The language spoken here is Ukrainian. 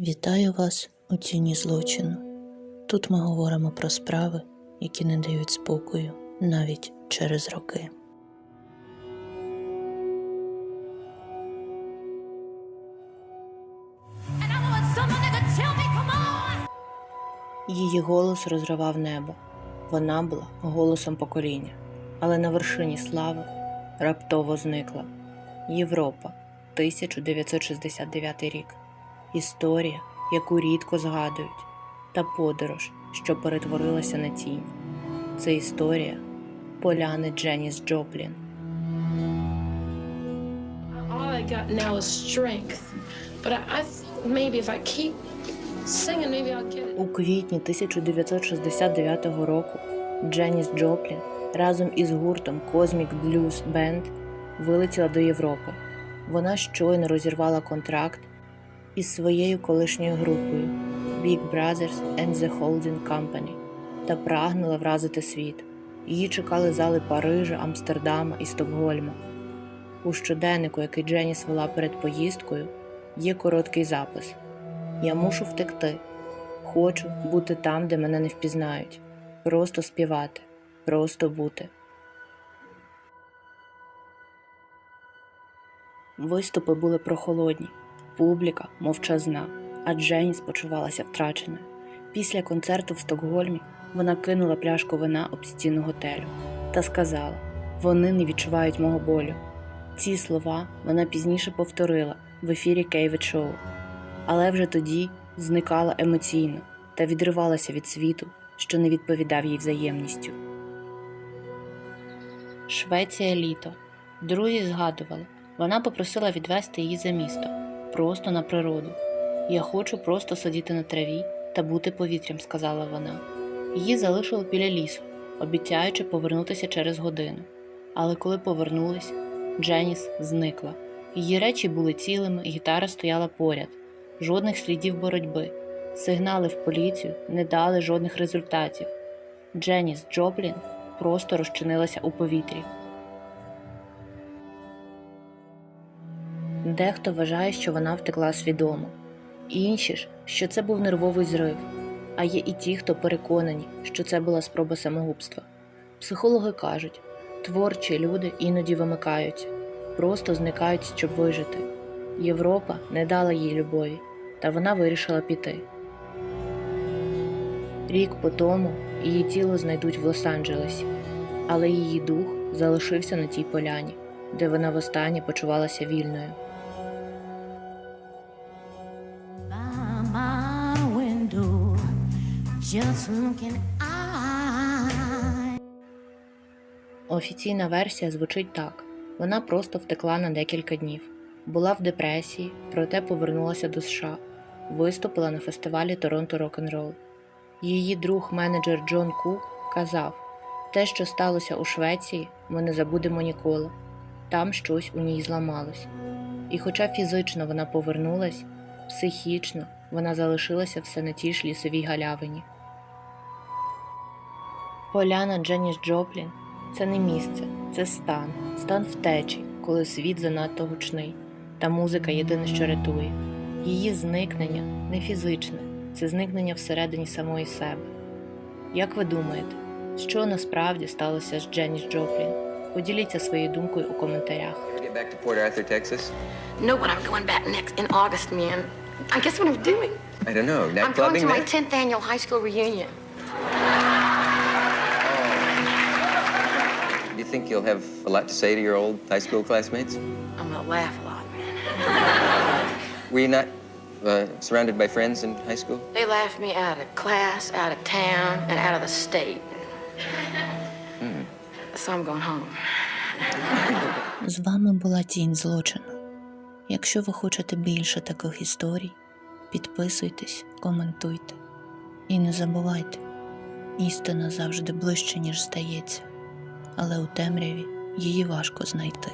Вітаю вас у тіні злочину. Тут ми говоримо про справи, які не дають спокою навіть через роки. Її голос розривав небо. Вона була голосом покоління, але на вершині слави раптово зникла. Європа, 1969 рік. Історія, яку рідко згадують, та подорож, що перетворилася на тінь. Це історія поляни Дженіс Джоплін. All I got now is strength. But I, think maybe if I keep singing, maybe I'll get it. У квітні 1969 року Дженіс Джоплін разом із гуртом Cosmic Blues Band вилетіла до Європи. Вона щойно розірвала контракт із своєю колишньою групою Big Brothers and the Holding Company та прагнула вразити світ. Її чекали зали Парижа, Амстердама і Стокгольма. У щоденнику, який Дженіс вела перед поїздкою, є короткий запис: Я мушу втекти. Хочу бути там, де мене не впізнають, просто співати, просто бути. Виступи були прохолодні, публіка мовчазна, а Дженіс почувалася втраченою. Після концерту в Стокгольмі вона кинула пляшку вина об стіну готелю та сказала: Вони не відчувають мого болю. Ці слова вона пізніше повторила в ефірі Кейвет Шоу, але вже тоді зникала емоційно та відривалася від світу, що не відповідав їй взаємністю. Швеція літо. Друзі згадували, вона попросила відвести її за місто, просто на природу. Я хочу просто сидіти на траві та бути повітрям, сказала вона. Її залишили біля лісу, обіцяючи повернутися через годину. Але коли повернулись, Дженіс зникла. Її речі були цілими, гітара стояла поряд, жодних слідів боротьби. Сигнали в поліцію не дали жодних результатів. Дженіс Джоплін просто розчинилася у повітрі. Дехто вважає, що вона втекла свідомо, інші ж, що це був нервовий зрив. А є і ті, хто переконані, що це була спроба самогубства. Психологи кажуть, творчі люди іноді вимикаються, просто зникають, щоб вижити. Європа не дала їй любові, та вона вирішила піти. Рік по тому її тіло знайдуть в Лос-Анджелесі, але її дух залишився на тій поляні, де вона востаннє почувалася вільною. Офіційна версія звучить так: вона просто втекла на декілька днів, була в депресії, проте повернулася до США, виступила на фестивалі Торонто Рок-н-Рол. Її друг-менеджер Джон Кук казав: те, що сталося у Швеції, ми не забудемо ніколи. Там щось у ній зламалось. І хоча фізично вона повернулась, психічно вона залишилася все на тій ж лісовій галявині. Поляна Дженіс Джоплін це не місце, це стан, стан втечі, коли світ занадто гучний, та музика єдине, що рятує. Її зникнення не фізичне, це зникнення всередині самої себе. Як ви думаєте, що насправді сталося з Дженіс Джоплін? Поділіться своєю думкою у коментарях. I'm going back next in August, man. I guess what I'm doing. I don't know. I'm going to my 10th annual high school reunion. Think you'll have a lot to say to your old high school classmates? I'm gonna laugh a lot, man. Were you not uh, surrounded by friends in high school? They laughed me out of class, out of town, and out of the state. So I'm going home. З вами була Тінь злочину. Якщо ви хочете більше таких історій, підписуйтесь, коментуйте. І не забувайте, істина завжди ближче, ніж здається, але у темряві її важко знайти.